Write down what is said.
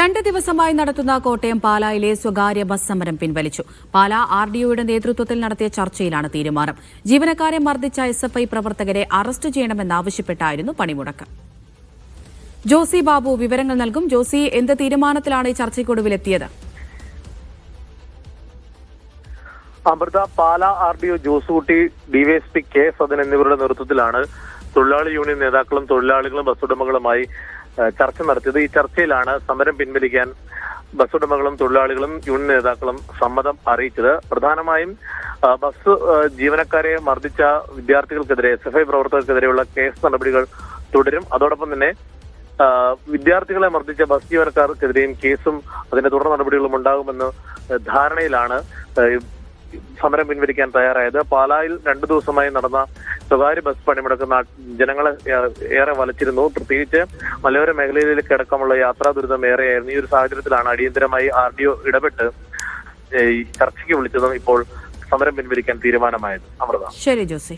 രണ്ട് ദിവസമായി നടത്തുന്ന കോട്ടയം പാലായിലെ സ്വകാര്യ ബസ് സമരം പിൻവലിച്ചു. പാല ആർ ഡിഒയുടെ നേതൃത്വത്തിൽ നടത്തിയ ചർച്ചയിലാണ് തീരുമാനം. ജീവനക്കാരെ മർദ്ദിച്ച എസ് എഫ് ഐ പ്രവർത്തകരെ അറസ്റ്റ് ചെയ്യണമെന്നാവശ്യപ്പെട്ടായിരുന്നു പണിമുടക്ക്. ജോസി ബാബു വിവരങ്ങൾ നൽകും. ജോസി എന്ത് തീരുമാനത്തിലാണ് ഈ ചർച്ചയ്ക്കൊടുവിലെത്തിയത്? Amrita Pala R D O Josekutty DYSP K Sadan എന്നിവരുടെ നേതൃത്വത്തിലാണ് തൊഴിലാളി യൂണിയൻ നേതാക്കളും തൊഴിലാളികളും ബസ് ഉടമകളുമായി ചർച്ച നടത്തിയത്. ഈ ചർച്ചയിലാണ് സമരം പിൻവലിക്കാൻ ബസ് ഉടമകളും തൊഴിലാളികളും യൂണിയൻ നേതാക്കളും സമ്മതം അറിയിച്ചത്. പ്രധാനമായും ബസ് ജീവനക്കാരെ മർദ്ദിച്ച വിദ്യാർത്ഥികൾക്കെതിരെ എസ് എഫ് ഐ പ്രവർത്തകർക്കെതിരെയുള്ള കേസ് നടപടികൾ തുടരും. അതോടൊപ്പം തന്നെ വിദ്യാർത്ഥികളെ മർദ്ദിച്ച ബസ് ജീവനക്കാർക്കെതിരെയും കേസും അതിന്റെ തുടർ നടപടികളും ഉണ്ടാകുമെന്ന് ധാരണയിലാണ് സമരം പിൻവലിക്കാൻ തയ്യാറായത്. പാലായിൽ രണ്ടു ദിവസമായി നടന്ന സ്വകാര്യ ബസ് പണിമുടക്ക് ജനങ്ങളെ ഏറെ വലച്ചിരുന്നു. പ്രത്യേകിച്ച് മലയോര മേഖലയിലേക്ക് അടക്കമുള്ള യാത്രാ ദുരിതം ഏറെയായിരുന്നു. ഈ ഒരു സാഹചര്യത്തിലാണ് അടിയന്തരമായി ആർ ഡി ഒ ഇടപെട്ട് ചർച്ചയ്ക്ക് വിളിച്ചതും ഇപ്പോൾ സമരം പിൻവലിക്കാൻ തീരുമാനമായത്. അമൃത. ശരി ജോസി.